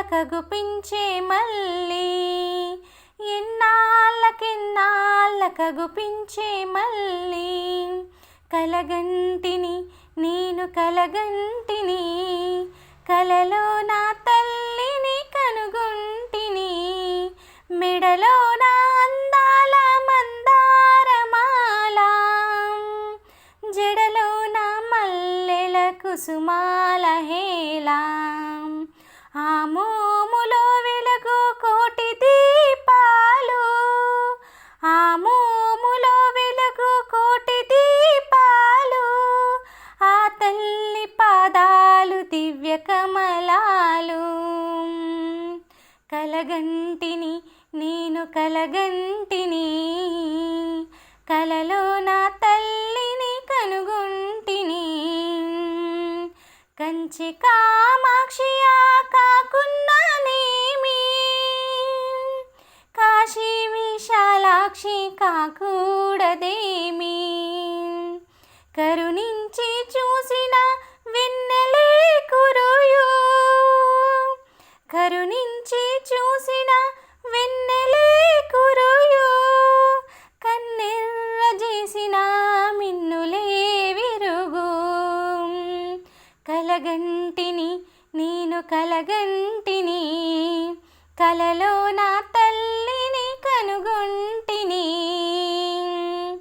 కగుపించే మళ్ళీ. ఎన్నాళ్ళకెన్నాళ్ళకగుపించే మళ్ళీ. కలగంటిని నేను కలగంటిని. కలలో నా తల్లిని కనుగొంటిని. మెడలో నా అందాల మందారమాల. జడలో నా మల్లెల కుసుమాల హేలా కలగంటిని నేను కలగంటిని. కలలో నా తల్లిని కనుగొంటిని. కంచి కామాక్షి కాకున్నానేమి కాశీ విశాలాక్షి కాకూడదేమి. కలగంటిని నేను కలగంటిని. కలలో నా